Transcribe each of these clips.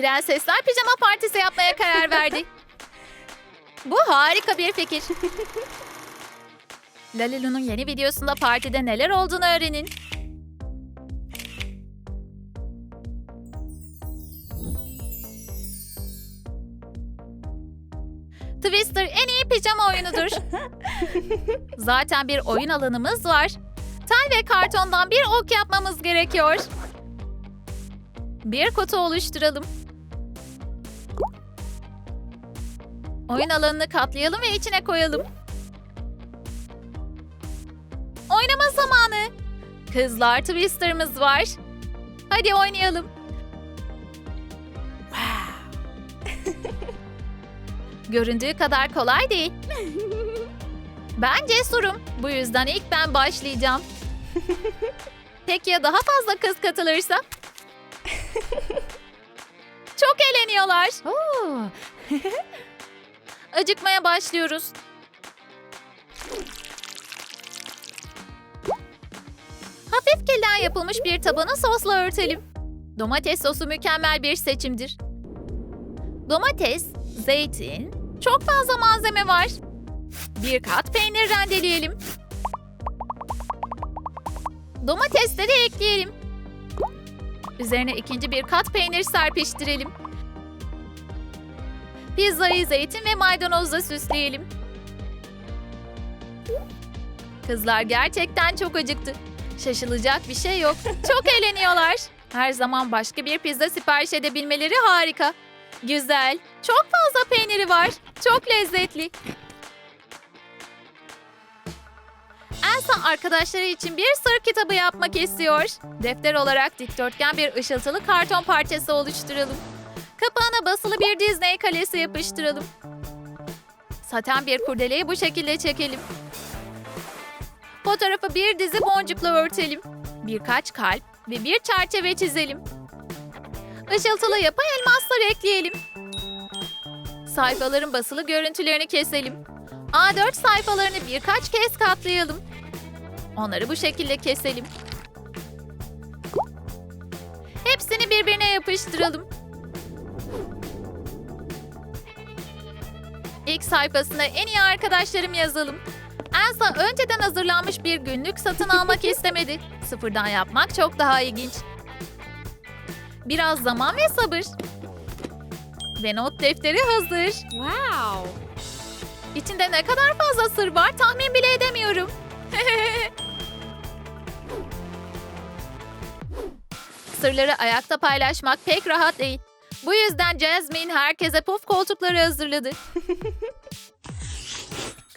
Prensesler pijama partisi yapmaya karar verdi. Bu harika bir fikir. Lalilu'nun yeni videosunda partide neler olduğunu öğrenin. Twister en iyi pijama oyunudur. Zaten bir oyun alanımız var. Tel ve kartondan bir ok yapmamız gerekiyor. Bir kutu oluşturalım. Oyun alanını katlayalım ve içine koyalım. Oynama zamanı. Kızlar Twister'ımız var. Hadi oynayalım. Göründüğü kadar kolay değil. Ben cesurum. Bu yüzden ilk ben başlayacağım. Peki ya daha fazla kız katılırsa? Çok eğleniyorlar. Acıkmaya başlıyoruz. Hafif kilden yapılmış bir tabanı sosla örtelim. Domates sosu mükemmel bir seçimdir. Domates, zeytin, çok fazla malzeme var. Bir kat peynir rendeleyelim. Domatesleri ekleyelim. Üzerine ikinci bir kat peynir serpiştirelim. Pizzayı zeytin ve maydanozla süsleyelim. Kızlar gerçekten çok acıktı. Şaşılacak bir şey yok. Çok eğleniyorlar. Her zaman başka bir pizza sipariş edebilmeleri harika. Güzel. Çok fazla peyniri var. Çok lezzetli. Elsa arkadaşları için bir sır kitabı yapmak istiyor. Defter olarak dikdörtgen bir ışıltılı karton parçası oluşturalım. Kapağına basılı bir Disney kalesi yapıştıralım. Saten bir kurdeleyi bu şekilde çekelim. Fotoğrafı bir dizi boncukla örtelim. Birkaç kalp ve bir çerçeve çizelim. Işıltılı yapay elmaslar ekleyelim. Sayfaların basılı görüntülerini keselim. A4 sayfalarını birkaç kez katlayalım. Onları bu şekilde keselim. Hepsini birbirine yapıştıralım. İlk sayfasına en iyi arkadaşlarım yazalım. Elsa önceden hazırlanmış bir günlük satın almak istemedi. Sıfırdan yapmak çok daha ilginç. Biraz zaman ve sabır. Ve not defteri hazır. Wow. İçinde ne kadar fazla sır var tahmin bile edemiyorum. Sırları ayakta paylaşmak pek rahat değil. Bu yüzden Jasmine herkese puf koltukları hazırladı.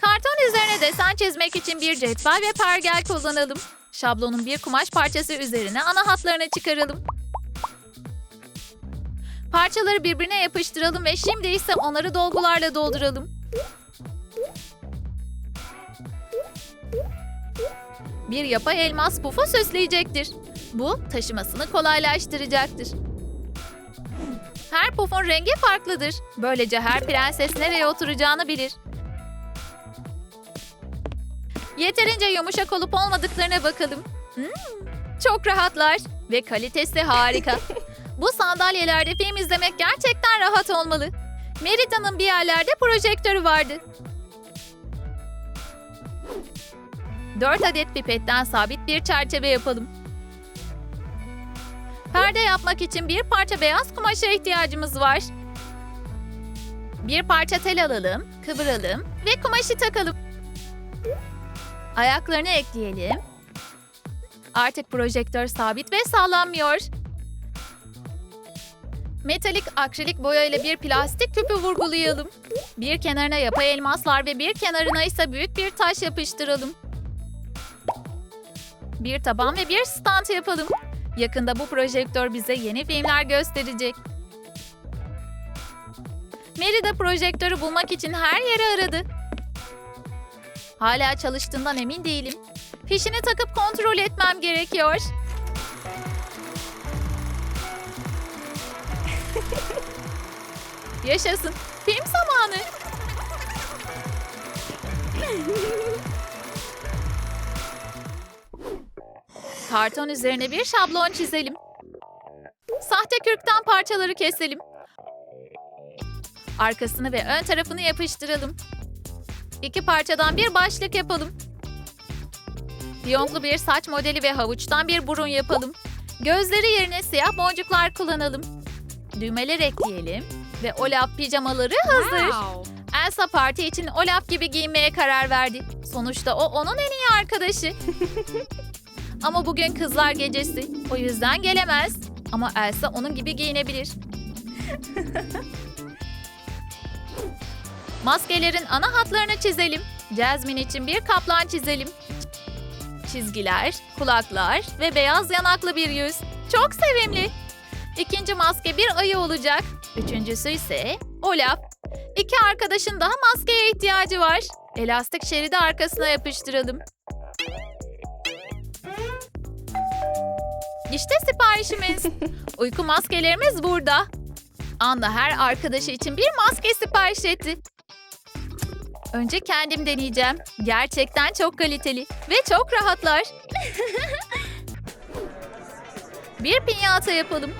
Karton üzerine desen çizmek için bir cetvel ve pergel kullanalım. Şablonun bir kumaş parçası üzerine ana hatlarını çıkaralım. Parçaları birbirine yapıştıralım ve şimdi ise onları dolgularla dolduralım. Bir yapay elmas pufu süsleyecektir. Bu taşımasını kolaylaştıracaktır. Her pufun rengi farklıdır. Böylece her prenses nereye oturacağını bilir. Yeterince yumuşak olup olmadıklarına bakalım. Hmm, çok rahatlar ve kalitesi harika. Bu sandalyelerde film izlemek gerçekten rahat olmalı. Merita'nın bir yerlerde projektörü vardı. 4 adet pipetten sabit bir çerçeve yapalım. Perde yapmak için bir parça beyaz kumaşa ihtiyacımız var. Bir parça tel alalım, kıvıralım ve kumaşı takalım. Ayaklarını ekleyelim. Artık projektör sabit ve sallanmıyor. Metalik akrilik boya ile bir plastik küpü vurgulayalım. Bir kenarına yapay elmaslar ve bir kenarına ise büyük bir taş yapıştıralım. Bir taban ve bir stand yapalım. Yakında bu projektör bize yeni filmler gösterecek. Merida projektörü bulmak için her yeri aradı. Hala çalıştığından emin değilim. Fişini takıp kontrol etmem gerekiyor. Yaşasın. Film zamanı. Karton üzerine bir şablon çizelim. Sahte kürkten parçaları keselim. Arkasını ve ön tarafını yapıştıralım. İki parçadan bir başlık yapalım. Fiyonklu bir saç modeli ve havuçtan bir burun yapalım. Gözleri yerine siyah boncuklar kullanalım. Düğmeler ekleyelim ve Olaf pijamaları hazır. Elsa parti için Olaf gibi giyinmeye karar verdi. Sonuçta o onun en iyi arkadaşı. Ama bugün kızlar gecesi. O yüzden gelemez. Ama Elsa onun gibi giyinebilir. Maskelerin ana hatlarını çizelim. Jasmine için bir kaplan çizelim. Çizgiler, kulaklar ve beyaz yanaklı bir yüz. Çok sevimli. İkinci maske bir ayı olacak. Üçüncüsü ise Olaf. İki arkadaşın daha maskeye ihtiyacı var. Elastik şeridi arkasına yapıştıralım. İşte siparişimiz. Uyku maskelerimiz burada. Anna her arkadaşı için bir maske sipariş etti. Önce kendim deneyeceğim. Gerçekten çok kaliteli ve çok rahatlar. bir pinyata yapalım.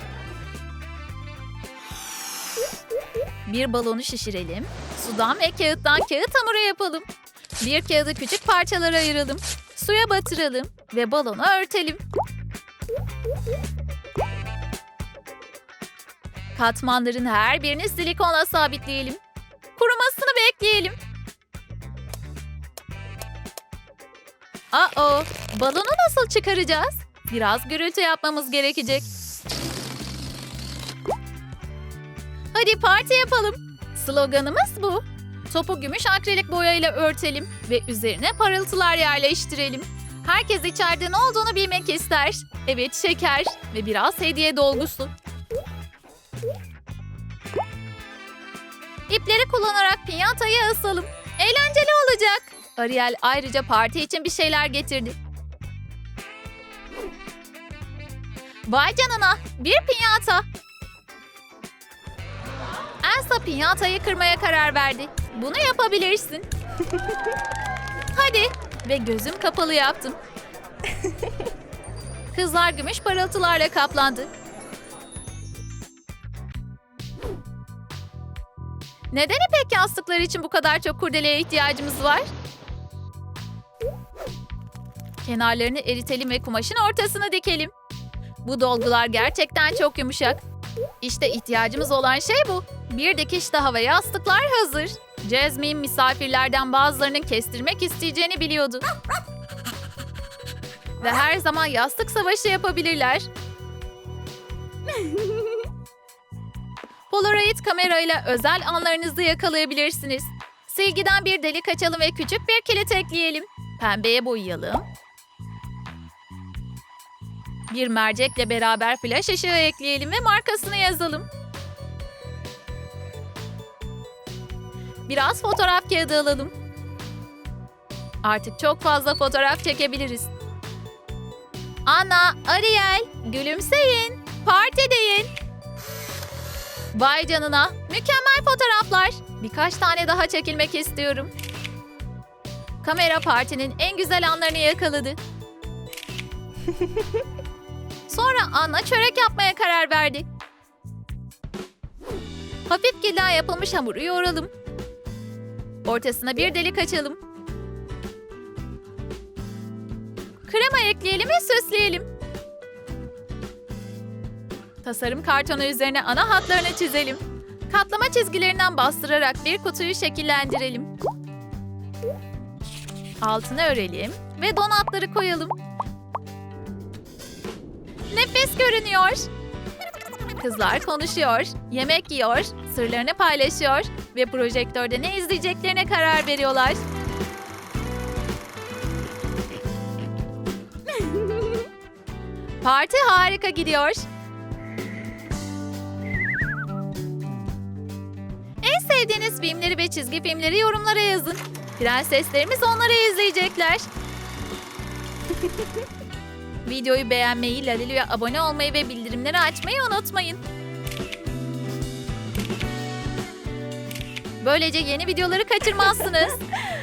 Bir balonu şişirelim. Sudan ve kağıttan kağıt hamuru yapalım. Bir kağıdı küçük parçalara ayıralım. Suya batıralım ve balonu örtelim. Katmanların her birini silikonla sabitleyelim. Kurumasını bekleyelim. Aa, balonu nasıl çıkaracağız? Biraz gürültü yapmamız gerekecek. Hadi parti yapalım. Sloganımız bu. Topu gümüş akrilik boyayla örtelim ve üzerine parıltılar yerleştirelim. Herkes içeride ne olduğunu bilmek ister. Evet şeker ve biraz hediye dolgusu. İpleri kullanarak pinyatayı asalım. Eğlenceli olacak. Ariel ayrıca parti için bir şeyler getirdi. Vay canına bir pinyata. Elsa pinyatayı kırmaya karar verdi. Bunu yapabilirsin. Hadi. Ve gözüm kapalı yaptım. Kızlar gümüş parıltılarla kaplandı. Neden ipek yastıkları için bu kadar çok kurdeleye ihtiyacımız var? Kenarlarını eritelim ve kumaşın ortasına dikelim. Bu dolgular gerçekten çok yumuşak. İşte ihtiyacımız olan şey bu. Bir dikiş daha ve yastıklar hazır. Jasmine misafirlerden bazılarının kestirmek isteyeceğini biliyordu. Ve her zaman yastık savaşı yapabilirler. Polaroid kamerayla özel anlarınızı yakalayabilirsiniz. Silgiden bir delik açalım ve küçük bir kilit ekleyelim. Pembeye boyayalım. Bir mercekle beraber flash ışığı ekleyelim ve markasını yazalım. Biraz fotoğraf kağıdı alalım. Artık çok fazla fotoğraf çekebiliriz. Ana, Ariel, gülümseyin, partideyin. Vay canına, mükemmel fotoğraflar. Birkaç tane daha çekilmek istiyorum. Kamera partinin en güzel anlarını yakaladı. Sonra Anna çörek yapmaya karar verdi. Hafif gila yapılmış hamuru yoğuralım. Ortasına bir delik açalım. Krema ekleyelim ve süsleyelim. Tasarım kartonu üzerine ana hatlarını çizelim. Katlama çizgilerinden bastırarak bir kutuyu şekillendirelim. Altını örelim ve donatları koyalım. Nefes görünüyor. Kızlar konuşuyor, yemek yiyor, sırlarını paylaşıyor ve projektörde ne izleyeceklerine karar veriyorlar. Parti harika gidiyor. Sevdiğiniz filmleri ve çizgi filmleri yorumlara yazın. Prenseslerimiz onları izleyecekler. Videoyu beğenmeyi, Lalilo'ya abone olmayı ve bildirimleri açmayı unutmayın. Böylece yeni videoları kaçırmazsınız.